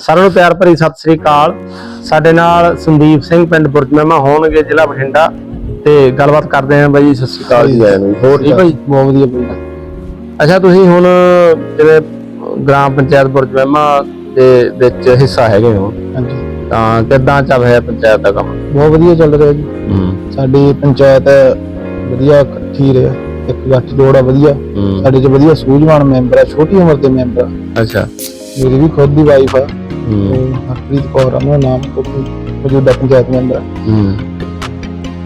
ਸਾਰਿਆਂ ਨੂੰ ਪਿਆਰ ਭਰੀ ਸਤਿ ਸ੍ਰੀ ਅਕਾਲ। ਸਾਡੇ ਨਾਲ ਸੰਦੀਪ ਸਿੰਘ ਪਿੰਡ ਬੁਰਜਮਹਿਮਾ ਹੋਣਗੇ ਜ਼ਿਲ੍ਹਾ ਬਠਿੰਡਾ ਤੇ ਗੱਲਬਾਤ ਕਰਦੇ ਆਂ ਬਾਈ ਸਤਿ ਸ੍ਰੀ ਅਕਾਲ ਜੀ। ਆਇਆਂ ਨੂੰ ਹੋਰ ਠੀਕ ਭਾਈ ਬਹੁਤ ਵਧੀਆ ਬਈ ਅੱਛਾ ਤੁਸੀਂ ਹੁਣ ਜਿਵੇਂ ਗ੍ਰਾਮ ਪੰਚਾਇਤ ਬੁਰਜਮਹਿਮਾ ਦੇ ਵਿੱਚ ਹਿੱਸਾ ਹੈਗੇ ਹੋ ਹਾਂਜੀ। ਤਾਂ ਕਿੱਦਾਂ ਚੱਲ ਰਿਹਾ ਪੰਚਾਇਤ ਦਾ ਕੰਮ? ਬਹੁਤ ਵਧੀਆ ਚੱਲ ਰਿਹਾ ਜੀ। ਸਾਡੀ ਪੰਚਾਇਤ ਵਧੀਆ ਇਕੱਠੀ ਰਿਹਾ ਇੱਕ ਗੱਠ ਜੋੜਾ ਵਧੀਆ। ਹੂੰ। ਸਾਡੇ ਚ ਵਧੀਆ ਸੂਝਵਾਨ ਮੈਂਬਰ ਆ ਛੋਟੀ ਉਮਰ ਦੇ ਮੈਂਬਰ ਆ। ਅੱਛਾ। ਮੇਰੀ ਵੀ ਖੁਦ ਦੀ ਵਾਈਫ ਆ। ਤੇ ਹਰਪ੍ਰੀਤ ਕੌਰ ਆ ਮੇਰਾ ਨਾਮ ਵੀ ਮੌਜੂਦਾ ਪੰਚਾਇਤ ਮੈਂਬਰ ਆ। ਹੂੰ।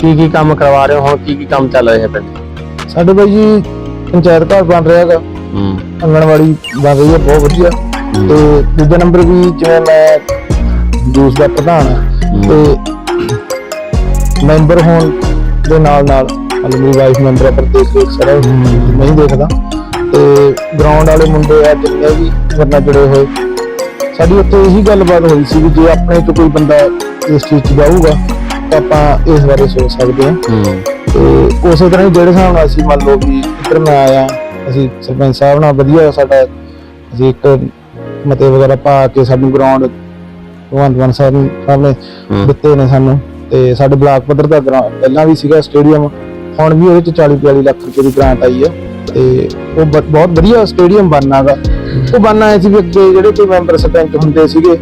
ਕੀ ਕੀ ਕੰਮ ਕਰਵਾ ਰਹੇ ਹੋ? ਹੁਣ ਕੀ ਕੀ ਕੰਮ ਚੱਲ ਰਿਹਾ ਪਿੰਡ? ਸਾਡੇ ਬਾਈ ਜੀ ਪੰਚਾਇਤ ਘਰ ਬਣ ਰਿਹਾ ਹੈਗਾ। ਹੂੰ। ਆਂਗਣਵਾੜੀ ਬਣ ਰਹੀ ਹੈ ਬਹੁਤ ਵਧੀਆ। ਤੇ ਦੂਜਾ ਨੰਬਰ ਵੀ ਜਿਵੇਂ ਮੈਂ ਜੂਸ ਦਾ ਪ੍ਰਧਾਨ ਆ ਤੇ ਮੈਂਬਰ ਹੋਣ ਦੇ ਨਾਲ ਨਾਲ ਮਤਲਬ ਮੇਰੀ ਵਾਈਫ ਮੈਂਬਰ ਆ ਪਰ ਦੇਖ ਸਾਰਾ ਨਹੀਂ ਦੇਖਦਾ। ਤੇ ਗਰਾਊਂਡ ਵਾਲੇ ਮੁੰਡੇ ਆ ਜਿੰਨੇ ਵੀ ਮੇਰੇ ਨਾਲ ਜੁੜੇ ਹੋਏ ਸਾਡੀ ਉੱਥੇ ਇਹੀ ਗੱਲਬਾਤ ਹੋਈ ਸੀ ਵੀ ਜੇ ਆਪਣੇ ਤੋਂ ਕੋਈ ਬੰਦਾ ਇਸ ਚੀਜ਼ 'ਚ ਜਾਊਗਾ ਤਾਂ ਆਪਾਂ ਇਸ ਬਾਰੇ ਸੋਚ ਸਕਦੇ ਹਾਂ। ਤੇ ਉਸੇ ਤਰ੍ਹਾਂ ਹੀ ਜਿਹੜੇ ਹਿਸਾਬ ਨਾਲ ਅਸੀਂ ਮੰਨ ਲਓ ਵੀ ਇੱਧਰ ਮੈਂ ਆਇਆ ਅਸੀਂ ਸਰਪੰਚ ਸਾਹਿਬ ਨਾਲ ਵਧੀਆ ਸਾਡਾ ਅਸੀਂ ਇੱਕ ਮਤੇ ਵਗੈਰਾ ਪਾ ਕੇ ਸਾਨੂੰ ਗਰਾਊਂਡ ਭਗਵੰਤ ਮਾਨ ਸਾਹਿਬ ਨੇ- ਹੂੰ। ਦਿੱਤੇ ਨੇ ਸਾਨੂੰ। ਤੇ ਸਾਡੇ ਬਲਾਕ ਪੱਧਰ ਦਾ ਗਰਾਊਂਡ ਪਹਿਲਾਂ ਵੀ ਸੀਗਾ ਸਟੇਡੀਅਮ ਹੁਣ ਵੀ ਉਹਦੇ ਚ 40 42 ਲੱਖ ਰੁਪਏ ਦੀ ਗ੍ਰਾਂਟ ਆਈ ਹੈ ਤੇ ਉਹ ਬਹੁਤ ਵਧੀਆ ਸਟੇਡੀਅਮ ਬਣਨਾਗਾ ਉਹ ਬਣਨਾ ਐ ਸੀ ਵੀ ਅੱਗੇ ਜਿਹੜੇ ਕੋਈ ਮੈਂਬਰ ਸਰਪੰਚ ਹੁੰਦੇ ਸੀਗੇ,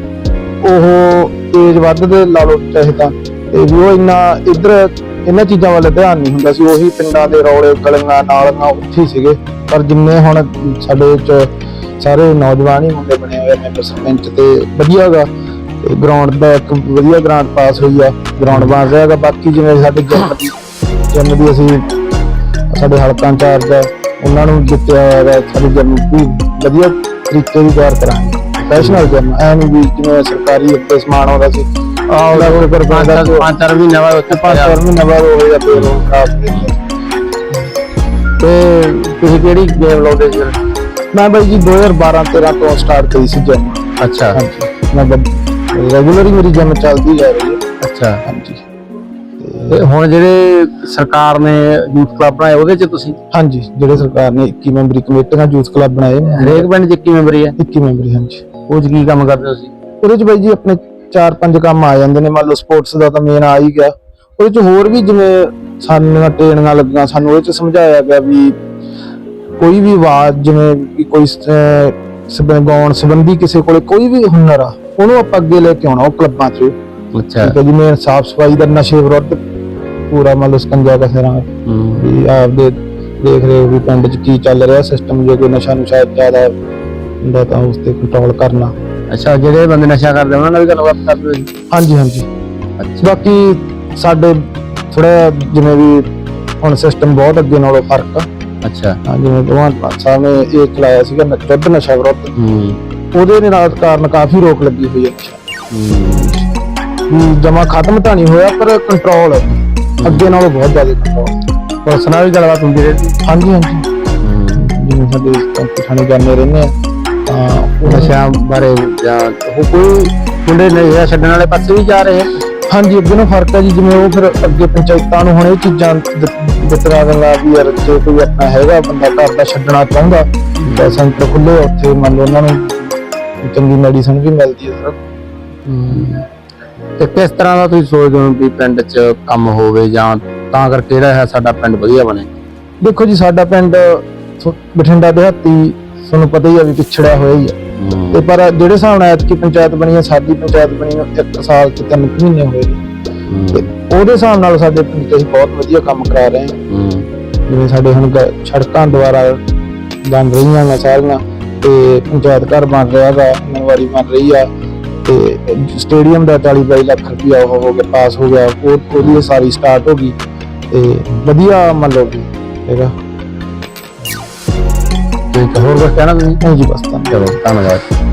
ਉਹ ਤੇਜ਼ ਵੱਧਦੇ ਲਾ ਲਓ ਚਾਹੇ ਤਾਂ। ਤੇ ਵੀ ਉਹ ਇੰਨਾ ਇੱਧਰ ਇਹਨਾਂ ਚੀਜ਼ਾਂ ਵੱਲ ਧਿਆਨ ਨਹੀਂ ਹੁੰਦਾ ਸੀ, ਉਹੀ ਪਿੰਡਾਂ ਦੇ ਰੌਲੇ ਗਲੀਆਂ ਨਾਲੀਆਂ ਉੱਥੇ ਸੀਗੇ। ਪਰ ਜਿੰਨੇ ਹੁਣ ਸਾਡੇ ਚ ਸਾਰੇ ਨੌਜਵਾਨ ਹੀ ਮੁੰਡੇ ਬਣੇ ਹੋਏ ਨੇ ਸਰਪੰਚ ਤੇ ਵਧੀਆਗਾ ਤੇ ਗਰਾਊਂਡ ਦਾ ਇੱਕ ਵਧੀਆ ਗ੍ਰਾਂਟ ਪਾਸ ਹੋਈ ਆ ਗਰਾਊਂਡ ਬਣ ਰਿਹਾ ਹੈਗਾ ਬਾਕੀ ਜਿਵੇਂ ਸਾਡੇ ਜਨਮ ਦੀ ਅਸੀਂ ਸਾਡੇ ਹਲਕਾ ਇੰਚਾਰਜ ਆ, ਉਹਨਾਂ ਨੂੰ ਜਿੱਤਿਆ ਹੋਇਆ ਹੈਗਾ ਸਾਡੇ ਜਿੰਮ ਵੀ ਵਧੀਆ ਤਰੀਕੇ ਦੀ ਤਿਆਰ ਕਰਾਂਗੇ। ਪ੍ਰੋਫੈਸ਼ਨਲ ਜਿੰਮ ਐਂ ਨੀ ਵੀ ਜਿਵੇਂ ਸਰਕਾਰੀ ਉੱਤੇ ਸਮਾਨ ਆਉਂਦਾ ਸੀ। ਆਹ ਉਹਦਾ ਕੋਈ ਕਰ ਪੰਜ ਚਾਰ- ਮਹੀਨੇ ਬਾਅਦ ਉੱਥੇ ਪੰਜ ਚਾਰ ਮਹੀਨੇ ਬਾਅਦ ਹੋ ਗਿਆ ਫੇਰ ਉਹ ਗਿਆ। ਤੇ ਤੁਸੀਂ ਕਿਹੜੀ ਗੇਮ ਲਾਉਂਦੇ ਸੀ? ਮੈਂ ਬਾਈ ਜੀ 2012 13 ਤੋਂ ਸਟਾਰਟ ਕਰੀ ਸੀ ਜਿਮ ਅੱਛਾ। ਹਾਂਜੀ। ਮੈਂ ਰੈਗੂਲਰ ਮੇਰੀ ਜਿਮ ਚੱਲਦੀ ਜਾ ਰਹੀ ਹੈ। ਅੱਛਾ। ਹਾਂਜੀ। ਤੇ ਹੁਣ ਜਿਹੜੇ ਸਰਕਾਰ ਨੇ ਯੂਥ ਕਲੱਬ ਬਣਾਏ ਉਹਦੇ ਚ ਤੁਸੀਂ? ਹਾਂਜੀ ਜਿਹੜੇ ਸਰਕਾਰ ਨੇ 21 ਮੈਂਬਰੀ ਕਮੇਟੀਆਂ ਯੂਥ ਕਲੱਬ ਬਣਾਏ ਨੇ। ਹਰੇਕ ਪਿੰਡ ਚ 21 ਮੈਂਬਰੀ ਹੈ? 21 ਮੈਂਬਰੀ ਹਾਂਜੀ। ਉਹ ਚ ਕੀ ਕੰਮ ਕਰਦੇ ਹੋ ਤੁਸੀਂ? ਉਹਦੇ ਚ ਬਾਈ ਜੀ ਆਪਣੇ ਚਾਰ ਪੰਜ ਕੰਮ ਆ ਜਾਂਦੇ ਨੇ। ਮੰਨ ਲਓ ਸਪੋਰਟਸ ਦਾ ਤਾਂ ਮੇਨ ਆ ਹੀ ਗਿਆ। ਉਹਦੇ ਚ ਹੋਰ ਵੀ ਜਿਵੇਂ ਸਾਨੂੰ ਟ੍ਰੇਨਿੰਗਾਂ ਲੱਗੀਆਂ ਸਾਨੂੰ ਉਹਦੇ ਚ ਸਮਝਾਇਆ ਗਿਆ ਵੀ ਕੋਈ ਵੀ ਆਵਾਜ਼ ਜਿਵੇਂ ਕੋਈ ਗਾਉਣ ਸੰਬੰਧੀ ਕਿਸੇ ਕੋਲੇ ਕੋਈ ਵੀ ਹੁਨਰ ਆ ਉਹਨੂੰ ਆਪਾਂ ਅੱਗੇ ਲੈ ਕੇ ਆਉਣਾ ਉਹ ਕਲੱਬਾਂ 'ਚ। ਅੱਛਾ। ਠੀਕ ਹੈ ਸਾਫ਼ ਸਫ਼ਾਈ ਦਾ ਨਸ਼ੇ ਵਿਰੁੱਧ ਪੂਰਾ ਮੰਨ ਲਓ ਸਕੰਜਾ ਕਸਰਾਂ ਹੂੰ। ਵੀ ਆਪਦੇ ਦੇਖ ਰਹੇ ਹੋ ਵੀ ਪਿੰਡ 'ਚ ਕੀ ਚੱਲ ਰਿਹਾ ਸਿਸਟਮ ਜੇ ਕੋਈ ਨਸ਼ਾ ਨੁਸ਼ਾ ਜ਼ਿਆਦਾ ਹੁੰਦਾ ਤਾਂ ਉਸ ਤੇ ਕੰਟਰੋਲ ਕਰਨਾ। ਅੱਛਾ ਜਿਹੜੇ ਬੰਦੇ ਨਸ਼ਾ ਕਰਦੇ ਉਹਨਾਂ ਨਾਲ ਵੀ ਗੱਲਬਾਤ ਕਰਦੇ ਹੋ? ਹਾਂਜੀ ਹਾਂਜੀ। ਅੱਛਾ। ਬਾਕੀ ਸਾਡੇ ਥੋੜਾ ਜਿਵੇਂ ਵੀ ਹੁਣ ਸਿਸਟਮ ਬਹੁਤ ਅੱਗੇ ਨਾਲੋਂ ਫ਼ਰਕ ਆ। ਅੱਛਾ। ਹਾਂ, ਜਿਵੇਂ ਭਗਵਾਨ ਮਾਨ ਸਾਹਿਬ ਨੇ ਇਹ ਚਲਾਇਆ ਸੀਗਾ ਨ- ਯੁੱਧ ਨਸ਼ਾ ਵਿਰੁੱਧ। ਹੂੰ। ਉਹਦੇ ਦੇ ਨਾਲ ਕਾਰਨ ਕਾਫੀ ਰੋਕ ਲੱਗੀ ਹੋਈ ਹੈ ਹੂੰ। ਜਮਾ ਖਤਮ ਤਾਂ ਨਹੀਂ ਹੋਇਆ ਪਰ ਕੰਟਰੋਲ ਅੱਗੇ ਨਾਲੋਂ ਬਹੁਤ ਜ਼ਿਆਦਾ ਕੰਟਰੋਲ ਪੁਲਿਸ ਨਾਲ ਵੀ ਗੱਲਬਾਤ ਹੁੰਦੀ ਰਹਿੰਦੀ। ਹਾਂਜੀ ਹਾਂਜੀ। ਜਿਵੇਂ ਸਾਡੇ ਥਾਣੇ ਜਾਂਦੇ ਰਹਿੰਦੇ ਆ ਤਾਂ ਉਹ ਨਸ਼ਾ ਨਸ਼ਿਆਂ ਬਾਰੇ ਜਾਂ ਉਹ ਕੋਈ ਮੁੰਡੇ ਨਸ਼ਾ ਛੱਡਣ ਵਾਲੇ ਪਾਸੇ ਵੀ ਜਾ ਰਹੇ ਆ। ਹਾਂਜੀ ਅੱਗੇ ਨੂੰ ਫ਼ਰਕ ਹੈ ਜੀ। ਜਿਵੇਂ ਉਹ ਫਿਰ ਅੱਗੇ ਪੰਚਾਇਤਾਂ ਨੂੰ ਹੁਣ ਇਹ ਚੀਜ਼ਾਂ ਦਿੱਤਰਾ ਦਿੰਦਾ ਵੀ ਯਾਰ ਜੇ ਕੋਈ ਆਪਣਾ ਹੈਗਾ ਬੰਦਾ ਘਰ ਦਾ ਛੱਡਣਾ ਚਾਹੁੰਦਾ ਤਾਂ ਸੈਂਟਰ ਖੁੱਲੇ ਉੱਥੇ ਮੰਨ ਲਓ ਉਹਨਾਂ ਨੂੰ ਚੰਗੀ ਮੈਡੀਸਨ ਵੀ ਮਿਲਦੀ ਹੈ ਸਰ। ਤੇ ਕਿਸ ਤਰ੍ਹਾਂ ਦਾ ਤੁਸੀਂ ਸੋਚਦੇ ਹੋ ਵੀ ਪਿੰਡ 'ਚ ਕੰਮ ਹੋਵੇ ਜਾਂ ਤਾਂ ਕਰਕੇ ਜਿਹੜਾ ਹੈ ਸਾਡਾ ਪਿੰਡ ਵਧੀਆ ਬਣੇ? ਦੇਖੋ ਜੀ ਸਾਡਾ ਪਿੰਡ ਬਠਿੰਡਾ ਦਿਹਾਤੀ ਤੁਹਾਨੂੰ ਪਤਾ ਹੀ ਆ ਵੀ ਪਿਛੜਿਆ ਹੋਇਆ ਹੀ ਆ। ਤੇ ਪਰ ਜਿਹੜੇ ਹਿਸਾਬ ਨਾਲ ਐਤਕੀ ਪੰਚਾਇਤ ਬਣੀ ਹੈ ਸਾਡੀ ਪੰਚਾਇਤ ਬਣੀ ਨੂੰ ਇੱਕ ਸਾਲ ਤੇ ਤਿੰਨ ਕੁ ਮਹੀਨੇ ਹੋਏ ਨੇ। ਤੇ ਉਹਦੇ ਹਿਸਾਬ ਨਾਲ ਸਾਡੇ ਪਿੰਡ 'ਚ ਅਸੀਂ ਬਹੁਤ ਵਧੀਆ ਕੰਮ ਕਰਾ ਰਹੇ ਹਾਂ। ਜਿਵੇਂ ਸਾਡੇ ਹੁਣ ਗ- ਸੜਕਾਂ ਦੁਆਰਾ ਬਣ ਰਹੀਆਂ ਨੇ ਸਾਰੀਆਂ ਤੇ ਪੰਚਾਇਤ ਘਰ ਬਣ ਰਿਹਾ ਹੈਗਾ ਆਂਗਣਵਾੜੀ ਬਣ ਰਹੀ ਆ। ਤੇ ਸਟੇਡੀਅਮ ਦਾ 40 22 ਲੱਖ ਰੁਪਇਆ ਉਹ ਹੋ ਗਿਆ ਪਾਸ ਹੋ ਗਿਆ ਉਹ ਉਹਦੀ ਸਾਰੀ ਸਟਾਰਟ ਹੋ ਗਈ ਤੇ ਵਧੀਆ ਮੰਨ ਲਓ ਵੀ ਹੈਗਾ। ਹੈ ਹੋਰ ਕਹਿਣਾ ਨਹੀਂ ਜੀ ਬਸ ਤਾਂ ਚਲੋ ਧੰਨਵਾਦ।